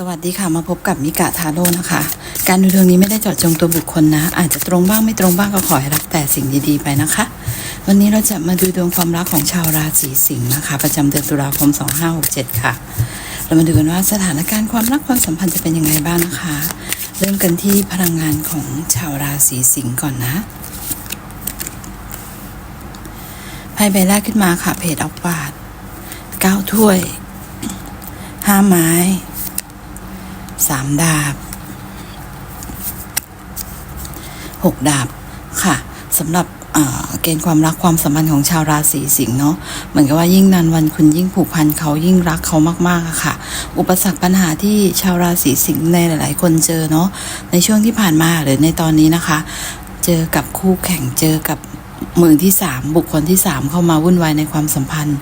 สวัสดีค่ะมาพบกับมิกะทาโร่นะคะ การดูดวงนี้ไม่ได้เจาะจงตัวบุคคลนะ อาจจะตรงบ้างไม่ตรงบ้างก็ขอให้รับแต่สิ่งดีๆไปนะคะ วันนี้เราจะมาดูดวงความรักของชาวราศีสิงห์นะคะ ประจำเดือนตุลาคม 2567 ค่ะ เรามาดูกันว่าสถานการณ์ความรักความสัมพันธ์จะเป็นยังไงบ้างนะคะ เริ่มกันที่พลังงานของชาวราศีสิงห์ก่อนนะไพ่ใบแรกขึ้นมาค่ะเพจออกบาทเก้าถ้วยห้าไม้ สามดาบหกดาบค่ะสำหรับเกณฑ์ความรักความสัมพันธ์ของชาวราศีสิงห์เนาะเหมือนกับว่ายิ่งนานวันคุณยิ่งผูกพันเขายิ่งรักเขามากๆอะค่ะ อุปสรรคปัญหาที่ชาวราศีสิงห์ในหลาย ๆ คนเจอเนาะในช่วงที่ผ่านมาหรือในตอนนี้นะคะ เจอกับคู่แข่งเจอกับ มือที่สามบุคคลที่สามเข้ามาวุ่นวายในความสัมพันธ์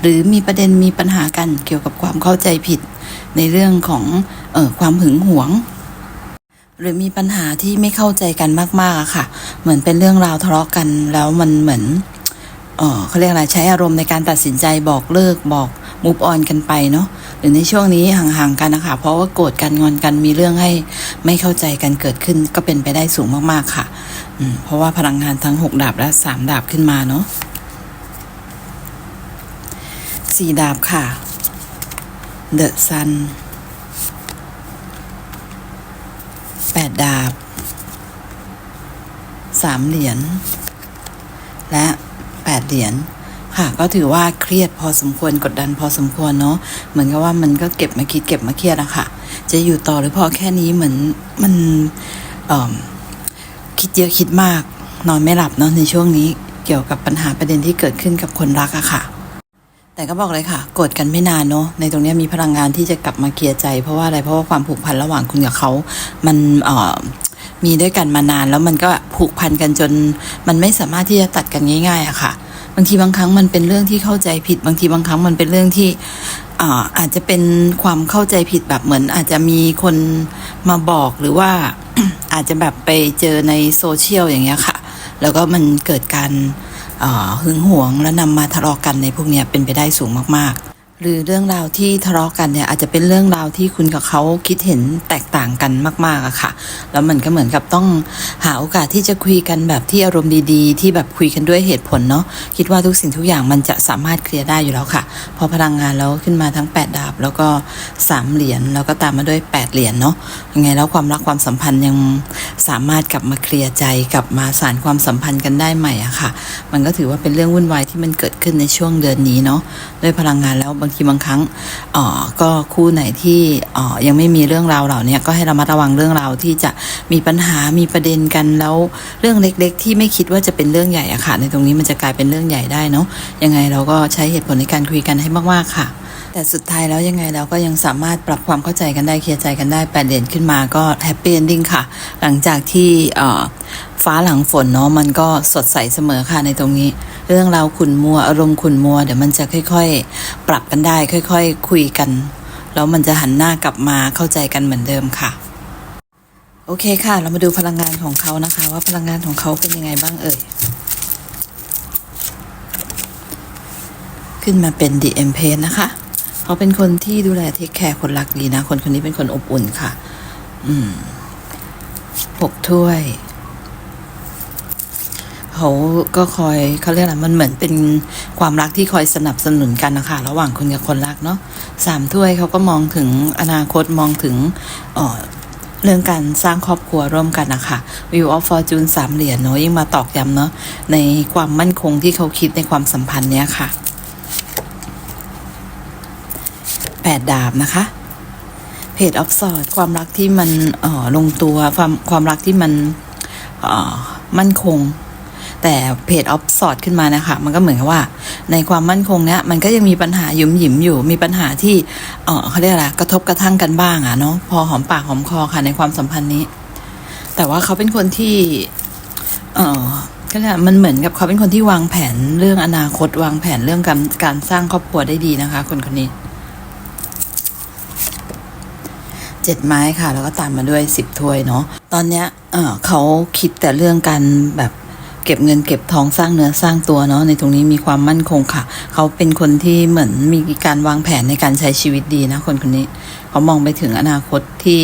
หรือมีประเด็นมีปัญหากันเกี่ยวกับความเข้าใจผิด ในเรื่องของเออความหึงหวง หรือมีปัญหาที่ไม่เข้าใจกันมากๆค่ะ เหมือนเป็นเรื่องราวทะเลาะกันแล้วมันเหมือนเออเขาเรียกอะไรใช้อารมณ์ในการตัดสินใจบอกเลิกบอก มูฟออนกันไปเนาะหรือในช่วงนี้ห่างๆกันนะคะเพราะว่าโกรธกันงอนกันมีเรื่องให้ไม่เข้าใจกันเกิดขึ้นก็เป็นไปได้สูงมากๆค่ะอืมเพราะว่าพลังงานทั้งหกดาบและสามดาบขึ้นมาเนาะสี่ดาบค่ะเดอะซันแปดดาบสามเหรียญและแปดเหรียญ ค่ะก็ถือว่าเครียดพอสมควรกดดันพอสมควรเนาะเหมือนกับว่ามันก็เก็บมาคิดเก็บมาเครียดอะค่ะ จะอยู่ต่อหรือพอแค่นี้เหมือนมันเออคิดเยอะคิดมาก นอนไม่หลับเนาะในช่วงนี้เกี่ยวกับปัญหาประเด็นที่เกิดขึ้นกับคนรักอะค่ะ แต่ก็บอกเลยค่ะโกรธกันไม่นานเนาะในตรงนี้มีพลังงานที่จะกลับมาเคลียร์ใจ เพราะว่าอะไรเพราะว่าความผูกพันระหว่างคุณกับเขามันเอ่อมีด้วยกันมานานแล้วมันก็ผูกพันกันจน มันไม่สามารถที่จะตัดกันง่าย ๆอะค่ะ บางทีบางครั้งมันเป็นเรื่องที่เข้าใจผิด บางทีบางครั้งมันเป็นเรื่องที่อาอาจจะเป็นความเข้าใจผิดแบบเหมือน อาจจะมีคนมาบอกหรือว่าอาจจะแบบไปเจอในโซเชียลอย่างเงี้ยค่ะ แล้วก็มันเกิดการหึงหวงและนำมาทะเลาะกันในพวกเนี้ยเป็นไปได้สูงมากๆ หรือเรื่องราวที่ทะเลาะกันเนี่ยอาจจะเป็นเรื่องราวที่คุณกับเขาคิดเห็นแตกต่างกันมากๆอะค่ะ แล้วมันก็เหมือนกับต้องหาโอกาสที่จะคุยกันแบบที่อารมณ์ดีๆ ที่แบบคุยกันด้วยเหตุผลเนาะคิดว่าทุกสิ่งทุกอย่างมันจะสามารถเคลียร์ได้อยู่แล้วค่ะ พอพลังงานแล้วขึ้นมาทั้ง 8 ดาบ แล้วก็ 3 เหรียญแล้วก็ตามมาด้วย 8 เหรียญเนาะยังไงแล้วความรักความสัมพันธ์ยังสามารถกลับมาเคลียร์ใจกลับมาสานความสัมพันธ์กันได้ใหม่อะค่ะ มันก็ถือว่าเป็นเรื่องวุ่นวายที่มันเกิดขึ้นในช่วงเดือนนี้เนาะด้วยพลังงานแล้วบางทีบางครั้งออก็คู่ไหนที่ออยังไม่มีเรื่องราวเหล่านี้ก็ให้ระมัดระวังเรื่องราวที่จะมีปัญหามีประเด็นกันแล้วเรื่องเล็ก ๆ ที่ไม่คิดว่าจะเป็นเรื่องใหญ่อะค่ะ ในตรงนี้มันจะกลายเป็นเรื่องใหญ่ได้เนาะยังไงเราก็ใช้เหตุผลในการคุยกันให้มากๆค่ะ แต่สุดท้ายแล้วยังไงเราก็ยังสามารถปรับความเข้าใจกันได้เคลียร์ใจกันได้แปดเดือนขึ้นมาก็แฮปปี้เอนดิ้งค่ะ หลังจากที่ฟ้าหลังฝนเนาะมันก็สดใสเสมอค่ะในตรงนี้ เรื่องราวขุนมัวอารมณ์ขุนมัวเดี๋ยวมันจะค่อย ๆ ปรับกันได้ ค่อยๆคุยกัน แล้วมันจะหันหน้ากลับมาเข้าใจกันเหมือนเดิมค่ะโอเคค่ะ เรามาดูพลังงานของเขานะคะ ว่าพลังงานของเขาเป็นยังไงบ้างเอ่ย ขึ้นมาเป็น The e m p r e s นะคะ เขาเป็นคนที่ดูแลเทคแคร์คนรักดีนะ คนคนนี้เป็นคนอบอุ่นค่ะ อืมหกถ้วยเขาก็คอยเขาเรียกอะไรมันเหมือนเป็นความรักที่คอยสนับสนุนกันนะคะระหว่างคนกับคนรักเนาะสามถ้วยเขาก็มองถึงอนาคตมองถึงเอ่อเรื่องการสร้างครอบครัวร่วมกันนะคะ View of Fortune สามเหรียญเนาะยิ่งมาตอกย้ำเนาะในความมั่นคงที่เขาคิดในความสัมพันธ์เนี้ยค่ะ แป ดดาบนะคะเพจออฟสอดความรักที่มันออลงตัวความความรักที่มันออมั่นคง แต่เพจออฟสอดขึ้นมานะคะ มันก็เหมือนกับว่า ในความมั่นคงเนี้ยมันก็ยังมีปัญหาหยุมหยิมอยู่ มีปัญหาที่เออเขาเรียกอะไรกระทบกระทั่งกันบ้างอะเนาะพอหอมปากหอมคอค่ะในความสัมพันธ์นี้ แต่ว่าเขาเป็นคนที่เออก็เลยกมันเหมือนกับเขาเป็นคนที่วางแผนเรื่องอนาคตวางแผนเรื่องการการสร้างครอบครัวได้ดีนะคะ คนคนนี้ เจ็ดไม้ค่ะ แล้วก็ตามมาด้วยสิบถ้วยเนาะตอนเนี้ยเเขาคิดแต่เรื่องการแบบเก็บเงินเก็บทองสร้างเนื้อสร้างตัวเนาะในตรงนี้มีความมั่นคงค่ะ เขาเป็นคนที่เหมือนมีการวางแผนในการใช้ชีวิตดีนะคนคนนี้ เขามองไปถึงอนาคตที่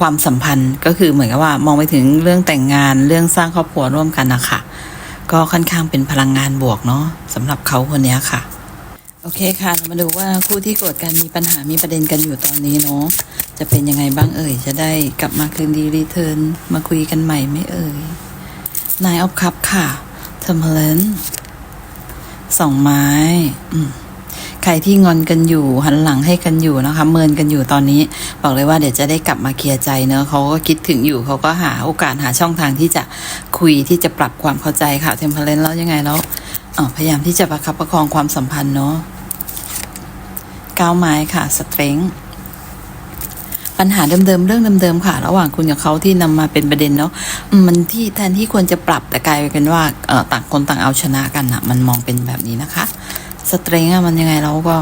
ความสัมพันธ์ก็คือเหมือนกับว่ามองไปถึงเรื่องแต่งงานเรื่องสร้างครอบครัวร่วมกันนะคะก็ค่อนข้างเป็นพลังงานบวกเนาะสำหรับเขาคนนี้ค่ะ โอเคค่ะ เรามาดูว่าคู่ที่โกรธกันมีปัญหามีประเด็นกันอยู่ตอนนี้เนาะ จะเป็นยังไงบ้างเอ่ย จะได้กลับมาคืนดีรีเทิร์นมาคุยกันใหม่ไหมเอ่ยนายออฟคัพค่ะเทอร์เมเลนสองไม้อืมใครที่งอนกันอยู่หันหลังให้กันอยู่นะคะ เมินกันอยู่ตอนนี้ บอกเลยว่าเดี๋ยวจะได้กลับมาเคลียร์ใจเนอะเขาก็คิดถึงอยู่เขาก็หาโอกาสหาช่องทางที่จะคุยที่จะปรับความเข้าใจค่ะเทมเพลนแล้วยังไงแล้ว พยายามที่จะประคับประคองความสัมพันธ์เนาะก้าวไม้ค่ะสเตรงปัญหาเดิมๆเรื่องเดิมๆค่ะ ระหว่างคุณกับเขาที่นำมาเป็นประเด็นเนาะมันที่แทนที่ควรจะปรับแต่กลายเป็นว่าต่างคนต่างเอาชนะกันอะมันมองเป็นแบบนี้นะคะสเตรงอะมันยังไงเราก็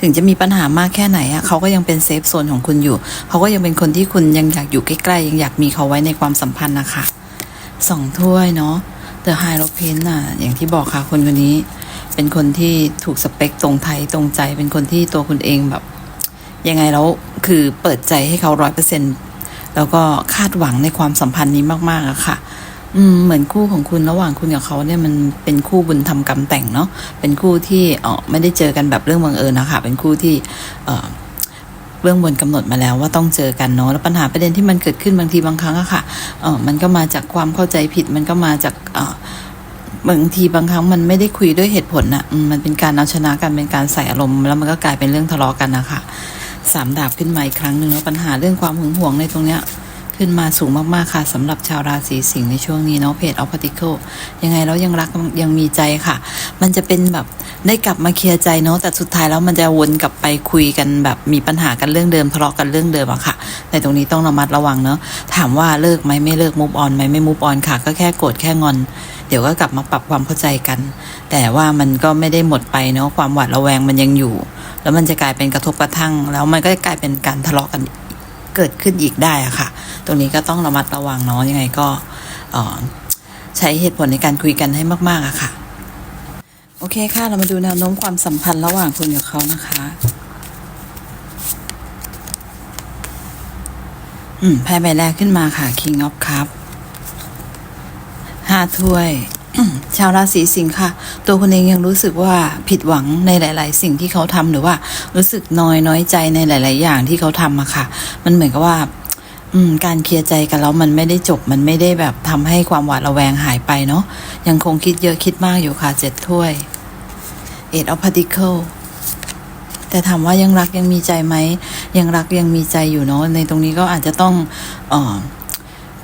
ถึงจะมีปัญหามากแค่ไหนอะเขาก็ยังเป็นเซฟโซนของคุณอยู่เขาก็ยังเป็นคนที่คุณยังอยากอยู่ใกล้ๆยังอยากมีเขาไว้ในความสัมพันธ์นะคะสองถ้วยเนาะ เดอะไฮโรเพนอะอย่างที่บอกค่ะคนคนนี้ เป็นคนที่ถูกสเปคตรงไทยตรงใจ เป็นคนที่ตัวคุณเองแบบ ยังไงแล้วคือเปิดใจให้เขาร้อยเปอร์เซ็นแล้วก็คาดหวังในความสัมพันธ์นี้มากๆอะค่ะ อืมเหมือนคู่ของคุณระหว่างคุณกับเขาเนี่ยมันเป็นคู่บุญทำกรรมแต่งเนาะเป็นคู่ที่เออไม่ได้เจอกันแบบเรื่องบังเอิญนะคะเป็นคู่ที่ เออ เรื่องบนกำหนดมาแล้วว่าต้องเจอกันเนาะแล้วปัญหาประเด็นที่มันเกิดขึ้นบางทีบางครั้งอะค่ะเออมันก็มาจากความเข้าใจผิดมันก็มาจากเออบางทีบางครั้งมันไม่ได้คุยด้วยเหตุผลนะมันเป็นการเอาชนะกันเป็นการใส่อารมณ์ แล้วมันก็กลายเป็นเรื่องทะเลาะกันนะคะสามดาบขึ้นมาอีกครั้งหนึ่งแล้วปัญหาเรื่องความหึงหวงในตรงเนี้ย ขึ้นมาสูงมากๆค่ะสำหรับชาวราศีสิงห์ในช่วงนี้เนาะเพจออฟพาติเคิลยังไงแล้วยังรักยังมีใจค่ะ มันจะเป็นแบบได้กลับมาเคลียร์ใจเนาะแต่สุดท้ายแล้วมันจะวนกลับไปคุยกันแบบมีปัญหากันเรื่องเดิมทะเลาะกันเรื่องเดิมอะค่ะ ในตรงนี้ต้องระมัดระวังเนาะถามว่าเลิกไหมไม่เลิกมูฟออนไหมไม่มูฟออนค่ะ ก็แค่โกรธแค่งอน เดี๋ยวก็กลับมาปรับความเข้าใจกัน แต่ว่ามันก็ไม่ได้หมดไปเนาะความหวาดระแวงมันยังอยู่ แล้วมันจะกลายเป็นกระทบกระทั่ง แล้วมันก็จะกลายเป็นการทะเลาะกัน เกิดขึ้นอีกได้อะค่ะ ตรงนี้ก็ต้องระมัดระวังเนาะยังไงก็ใช้เหตุผลในการคุยกันให้มากๆอะค่ะ โอเคค่ะ เรามาดูแนวโน้มความสัมพันธ์ระหว่างคุณกับเขานะคะอืมไพ่ใบแรกขึ้นมาค่ะ King of Cup ห้าถ้วย ชาวราศีสิงค์ค่ะ ตัวคุณเองยังรู้สึกว่าผิดหวังในหลาย ๆ สิ่งที่เขาทำหรือว่ารู้สึกน้อยน้อยใจในหลาย ๆ อย่างที่เขาทำอะค่ะ มันเหมือนกับว่าอืมการเคลียร์ใจกันแล้วมันไม่ได้จบมันไม่ได้แบบทำให้ความหวาดระแวงหายไปเนาะยังคงคิดเยอะคิดมากอยู่ค่ะเจ็ดถ้วย Eight of Pentacles แต่ถามว่ายังรักยังมีใจไหมยังรักยังมีใจอยู่เนาะในตรงนี้ก็อาจจะต้องออ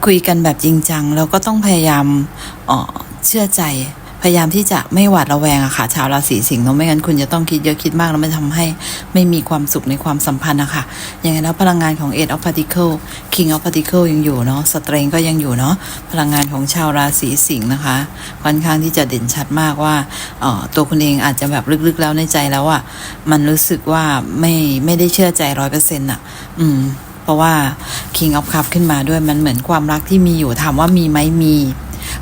คุยกันแบบจริงจังแล้วก็ต้องพยายามออ เชื่อใจ พยายามที่จะไม่หวาดระแวงอะค่ะ ชาวราศีสิงห์เนาะไม่งั้นคุณจะต้องคิดเยอะคิดมากแล้วมันทำให้ไม่มีความสุขในความสัมพันธ์นะคะยังไงแล้วพลังงานของ Eight of Particle King of Particle ยังอยู่เนาะสเตรงก็ยังอยู่เนาะพลังงานของชาวราศีสิงห์นะคะ ค่อนข้างที่จะเด่นชัดมากว่าเอ่อตัวคุณเองอาจจะแบบลึกๆแล้วในใจแล้วอะมันรู้สึกว่าไม่ไม่ได้เชื่อใจร้อยเปอร์เซ็นต์อะอืม เพราะว่า King of Cup ขึ้นมาด้วยมันเหมือนความรักที่มีอยู่ถามว่ามีไหมมี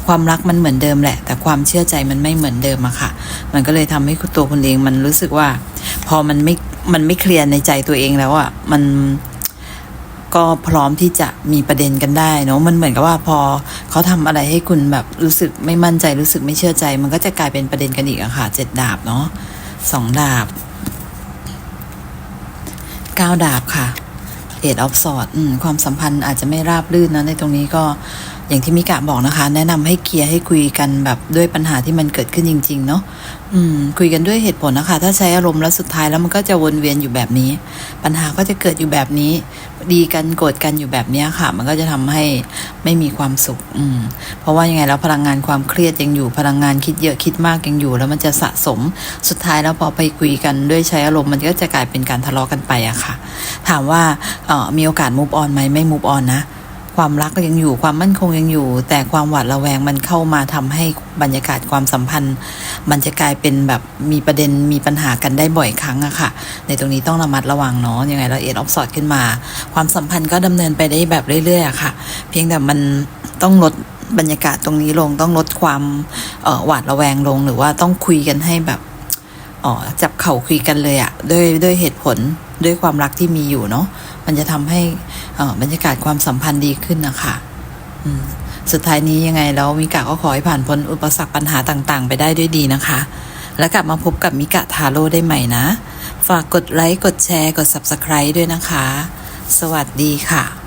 ความรักมันเหมือนเดิมแหละ แต่ความเชื่อใจมันไม่เหมือนเดิมอะค่ะ มันก็เลยทำให้ตัวคุณเองมันรู้สึกว่า พอมันไม่มันไม่เคลียร์ในใจตัวเองแล้วอะมันก็พร้อมที่จะมีประเด็นกันได้เนาะมันเหมือนกับว่าพอเขาทำอะไรให้คุณแบบรู้สึกไม่มั่นใจรู้สึกไม่เชื่อใจ มันก็จะกลายเป็นประเด็นกันอีกอะค่ะเจ็ดดาบเนาะสองดาบเก้าดาบค่ะเอ็ดออฟสอดความสัมพันธ์อาจจะไม่ราบรื่นนะในตรงนี้ก็ อย่างที่มิกะบอกนะคะ แนะนำให้เคลียร์ให้คุยกันแบบด้วยปัญหาที่มันเกิดขึ้นจริง ๆ เนาะอืม คุยกันด้วยเหตุผลนะคะ ถ้าใช้อารมณ์แล้วสุดท้ายแล้วมันก็จะวนเวียนอยู่แบบนี้ ปัญหาก็จะเกิดอยู่แบบนี้ ดีกันโกรธกันอยู่แบบนี้ค่ะ มันก็จะทำให้ไม่มีความสุข อืม เพราะว่ายังไงแล้วพลังงานความเครียดยังอยู่พลังงานคิดเยอะคิดมากยังอยู่ แล้วมันจะสะสมสุดท้ายแล้วพอไปคุยกันด้วยใช้อารมณ์มันก็จะกลายเป็นการทะเลาะกันไปอะค่ะ ถามว่าเออมีโอกาสมูฟออนไหมไม่มูฟออนนะ ความรักก็ยังอยู่ความมั่นคงยังอยู่ แต่ความหวาดระแวงมันเข้ามาทำให้บรรยากาศความสัมพันธ์ มันจะกลายเป็นแบบมีประเด็นมีปัญหากันได้บ่อยครั้งอะค่ะ ในตรงนี้ต้องระมัดระวังเนาะยังไงเราเอ็ดออฟสอดขึ้นมา ความสัมพันธ์ก็ดำเนินไปได้แบบเรื่อยๆอะค่ะ เพียงแต่มันต้องลดบรรยากาศตรงนี้ลงต้องลดความหวาดระแวงลงหรือว่าต้องคุยกันให้แบบอ๋อจับเข่าคุยกันเลยอะด้วยด้วยเหตุผลด้วยความรักที่มีอยู่เนาะ มันจะทำให้บรรยากาศความสัมพันธ์ดีขึ้นนะคะสุดท้ายนี้ยังไงแล้วมิกะก็ขอให้ผ่านพ้นอุปสรรคปัญหาต่างๆ ไปได้ด้วยดีนะคะ แล้วกลับมาพบกับมิกะทาโร่ได้ใหม่นะ ฝากกดไลค์ กดแชร์ กด Subscribe ด้วยนะคะ สวัสดีค่ะ